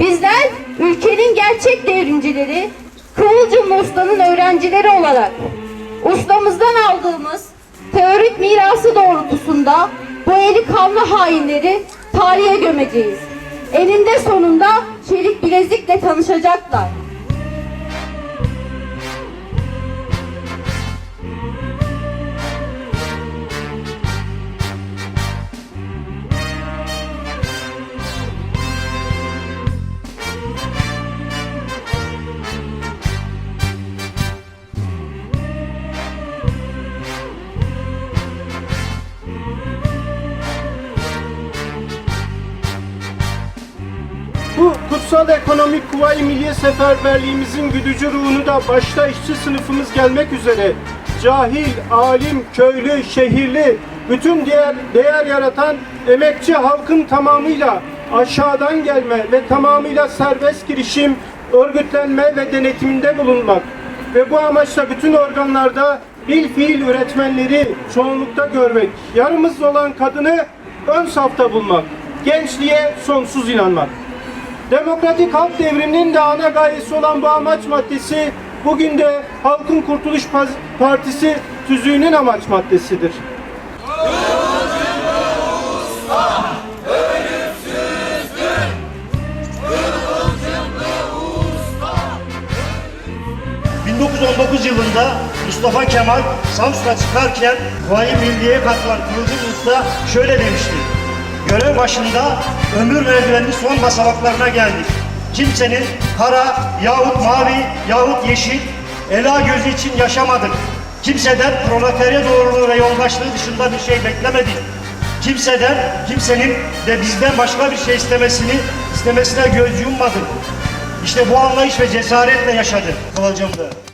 Bizler ülkenin gerçek devrimcileri, Kıvılcımlı Usta'nın öğrencileri olarak ustamızdan aldığımız teorik mirası doğrultusunda bu eli kanlı hainleri tarihe gömeceğiz. Eninde sonunda çelik bilezikle tanışacaklar. Bu kutsal ekonomik kuvayi milliye seferberliğimizin güdücü ruhunu da başta işçi sınıfımız gelmek üzere cahil, alim, köylü, şehirli, bütün değer, değer yaratan emekçi halkın tamamıyla aşağıdan gelme ve tamamıyla serbest girişim, örgütlenme ve denetiminde bulunmak ve bu amaçla bütün organlarda bil fiil üretmenleri çoğunlukta görmek, yarımızda olan kadını ön safta bulmak, gençliğe sonsuz inanmak. Demokratik Halk Devriminin de ana gayesi olan bu amaç maddesi bugün de Halkın Kurtuluş Partisi tüzüğünün amaç maddesidir. Ee, 1919 yılında Mustafa Kemal Samsun'a çıkarken Kuvayi Milliye'ye katılan Kıvılcım Usta şöyle demişti. Başında ömür merdiveninin son basamaklarına geldik. Kimsenin kara yahut mavi yahut yeşil ela gözü için yaşamadık. Kimseden proletarya doğruluğu ve yoldaşlığı dışında bir şey beklemedik. Kimseden, kimsenin de bizden başka bir şey istemesini, istemesine göz yummadık. İşte bu anlayış ve cesaretle yaşadı Kıvılcımlı.